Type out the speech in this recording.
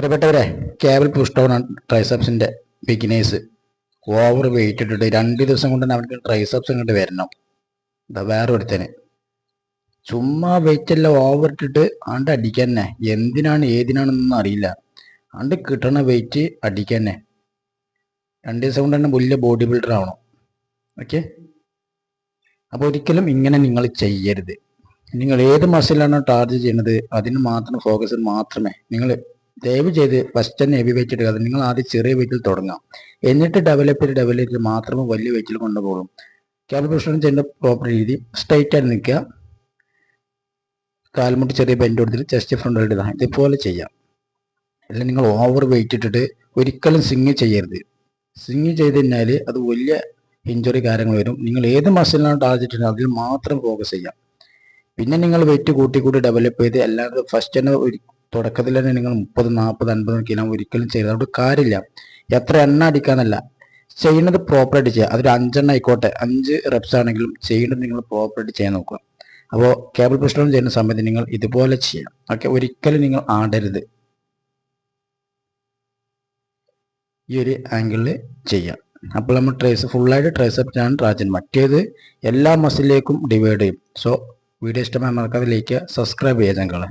പ്രിയപ്പെട്ടവരെ cable push down ട്രൈസപ്സിന്റെ beginners. Over weight ഇട്ടിട്ട് രണ്ട് ദിവസം കൊണ്ട് തന്നെ അവർക്ക് ട്രൈസപ്സ് ഇങ്ങോട്ട് വരണം. ഇതാ വേറെ ഒരുത്തന് ചുമ്മാ വെയിറ്റ് എല്ലാം ഓവർ ഇട്ടിട്ട് ആണ്ട് അടിക്കാൻ തന്നെ. എന്തിനാണ് ഏതിനാണെന്നൊന്നും അറിയില്ല. ആണ്ട് കിട്ടണ വെയിറ്റ് അടിക്കാൻ തന്നെ. രണ്ട് ദിവസം കൊണ്ട് തന്നെ വലിയ ബോഡി ബിൽഡർ ആവണം. ഓക്കെ? അപ്പോൾ ഒരിക്കലും ഇങ്ങനെ നിങ്ങൾ ചെയ്യരുത്. നിങ്ങൾ ഏത് മസിലാണോ ടാർജ് ചെയ്യുന്നത് അതിന് മാത്രം ഫോക്കസ് മാത്രമേ നിങ്ങൾ ദയവ് ചെയ്ത് ഫസ്റ്റ് തന്നെ ഹെവി വെയിറ്റ് എടുക്കാതെ നിങ്ങൾ ആദ്യം ചെറിയ വെയിറ്റിൽ തുടങ്ങാം എന്നിട്ട് ഡെവലപ്പ് ചെയ്ത് ഡെവലപ്പ് ചെയ്ത് മാത്രമേ വലിയ വെയിറ്റിൽ കൊണ്ടുപോകും. കാൽക്കുലേഷൻ ചെയ്യേണ്ട പ്രോപ്പർ രീതി സ്ട്രൈറ്റ് ആയിട്ട് നിൽക്കുക. കാൽമുട്ട് ചെറിയ ബെൻഡ് കൊടുത്തിട്ട് ചെസ്റ്റ് ഫ്രണ്ട് ഇടുക. ഇതുപോലെ ചെയ്യാം അല്ലെങ്കിൽ നിങ്ങൾ ഓവർ വെയിറ്റ് ഇട്ടിട്ട് ഒരിക്കലും സിങ് ചെയ്യരുത്. സിങ് ചെയ്ത് കഴിഞ്ഞാൽ അത് വലിയ ഇഞ്ചുറി കാര്യങ്ങൾ വരും. നിങ്ങൾ ഏത് മസിലാണ് ചെയ്യുന്നത് അതിൽ മാത്രം ഫോക്കസ് ചെയ്യാം പിന്നെ നിങ്ങൾ വെയിറ്റ് കൂട്ടി കൂട്ടി ഡെവലപ്പ് ചെയ്ത് അല്ലാതെ ഫസ്റ്റ് തന്നെ തുടക്കത്തിൽ തന്നെ നിങ്ങൾ മുപ്പത് നാൽപ്പത് അൻപത് കിലോ ഒരിക്കലും ചെയ്യരുത് അതുകൊണ്ട് കാര്യമില്ല. എത്ര എണ്ണ അടിക്കാന്നല്ല. ചെയ്യുന്നത് പ്രോപ്പറായിട്ട് ചെയ്യുക. അതൊരു അഞ്ചെണ്ണ ആയിക്കോട്ടെ. അഞ്ച് റെപ്സ് ആണെങ്കിലും ചെയ്യുന്നത് നിങ്ങൾ പ്രോപ്പറായിട്ട് ചെയ്യാൻ നോക്കുക. അപ്പോൾ കേബിൾ പ്രശ്നം ചെയ്യുന്ന സമയത്ത് നിങ്ങൾ ഇതുപോലെ ചെയ്യണം. ഓക്കെ? ഒരിക്കലും നിങ്ങൾ ആടരുത്. ഈ ഒരു ആംഗിളിൽ ചെയ്യാം. അപ്പോൾ നമ്മൾ ട്രേസ് ഫുള്ളായിട്ട് ട്രേസപ്പ് ആണ് ട്രാജൻ. മറ്റേത് എല്ലാ മസിലേക്കും ഡിവൈഡ് ചെയ്യും. സോ വീഡിയോ ഇഷ്ടമായി മറക്കാതെ ലൈക്ക് സബ്സ്ക്രൈബ് ചെയ്യാം ഞങ്ങളെ